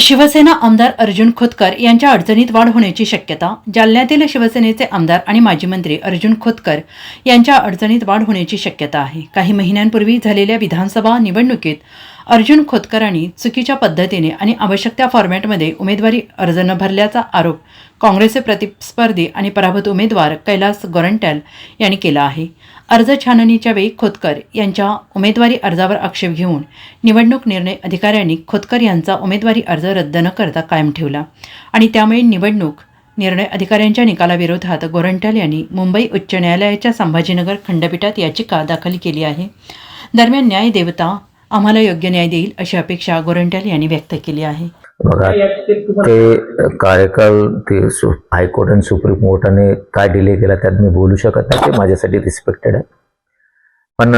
शिवसेना आमदार अर्जुन खोतकर यांच्या अडचणीत वाढ होण्याची शक्यता जालन्यातील शिवसेनेचे आमदार आणि माजी मंत्री अर्जुन खोतकर यांच्या अडचणीत वाढ होण्याची शक्यता आहे. काही महिन्यांपूर्वी झालेल्या विधानसभा निवडणुकीत अर्जुन खोतकरांनी चुकीच्या पद्धतीने आणि आवश्यक त्या फॉर्मॅटमध्ये उमेदवारी अर्ज न भरल्याचा आरोप काँग्रेसचे प्रतिस्पर्धी आणि पराभूत उमेदवार कैलास गोरंट्याल यांनी केला आहे. अर्ज छाननीच्या वेळी खोतकर यांच्या उमेदवारी अर्जावर आक्षेप घेऊन निवडणूक निर्णय अधिकाऱ्यांनी खोतकर यांचा उमेदवारी अर्ज रद्द न करता कायम ठेवला आणि त्यामुळे निवडणूक निर्णय अधिकाऱ्यांच्या निकालाविरोधात गोरंट्याल यांनी मुंबई उच्च न्यायालयाच्या संभाजीनगर खंडपीठात याचिका दाखल केली आहे. दरम्यान न्यायदेवता आम्हाला योग्य न्याय देईल अशी अपेक्षा गोरंट्याल यांनी व्यक्त केली आहे. बघा ते कार्यकाल ते सु हायकोर्ट आणि सुप्रीम कोर्टाने काय डिले केला त्यात मी बोलू शकत नाही ते माझ्यासाठी रिस्पेक्टेड आहे. पण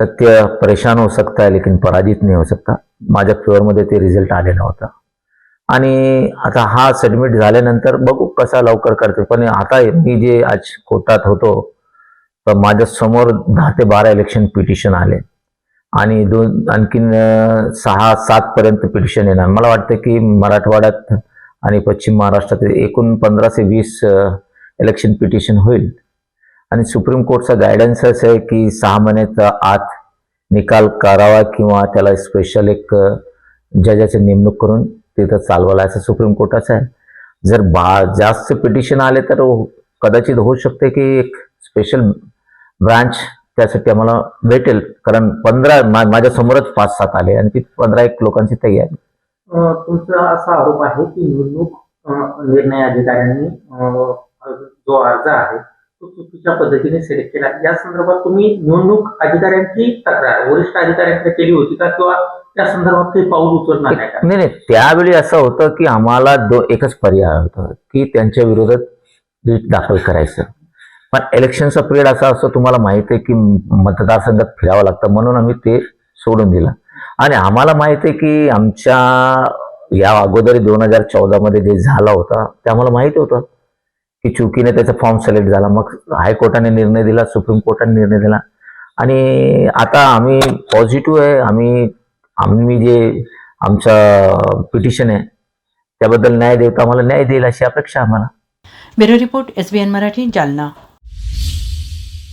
सत्य परेशान हो सकता है लेकिन पराजित नाही हो सकता माझ्या फेवरमध्ये ते रिझल्ट आले नव्हता. आणि आता हा सबमिट झाल्यानंतर बघू कसा लवकर करते पण आता मी जे आज कोर्टात होतो तर माझ्यासमोर दहा ते बारा इलेक्शन पिटिशन आले. आणि दोन आणखीन सहा सात पर्यंत पिटिशन येणार. मला वाटतं की मराठवाड्यात आणि पश्चिम महाराष्ट्रात एकूण पंधरा ते वीस इलेक्शन पिटिशन होईल. आणि सुप्रीम कोर्टचा गायडन्स असं आहे की सहा महिन्याच्या आत निकाल करावा किंवा त्याला स्पेशल एक जजाची नेमणूक करून तिथं चालवायला असं सुप्रीम कोर्टाचं आहे. जर बा जास्त पिटिशन आले तर कदाचित होऊ शकते की एक स्पेशल ब्रांच त्यासाठी आम्हाला भेटेल. कारण पंधरा माझ्या समोरच पाच सात आले आणि ती पंधरा एक लोकांची तयारी तुमचा असा आरोप आहे की निवडणूक निर्णय अधिकाऱ्यांनी जो अर्ज आहे तो चुकीच्या पद्धतीने सिलेक्ट केला. या संदर्भात तुम्ही निवडणूक अधिकाऱ्यांची तक्रार वरिष्ठ अधिकाऱ्यांकडे केली होती का? किंवा त्या संदर्भात काही पाऊल उचलणार नाही का? नाही नाही. त्यावेळी असं होतं की आम्हाला दो एकच पर्याय होता की त्यांच्या विरोधात दाखल करायचं. पण इलेक्शनचा पिरियड असा असतो तुम्हाला माहिती आहे की मतदारसंघात फिरावं लागतं. म्हणून आम्ही ते सोडून दिलं. आणि आम्हाला माहिती आहे की आमच्या या अगोदर दोन हजार चौदामध्ये जे झाला होता ते आम्हाला माहिती होतं की चुकीने त्याचा फॉर्म सिलेक्ट झाला. मग हायकोर्टाने निर्णय दिला सुप्रीम कोर्टाने निर्णय दिला. आणि आता आम्ही पॉझिटिव्ह आहे. आम्ही आम्ही जे आमचं पिटिशन आहे त्याबद्दल न्याय देवता आम्हाला न्याय देईल अशी अपेक्षा आम्हाला. Bureau report S B N Marathi Jalna.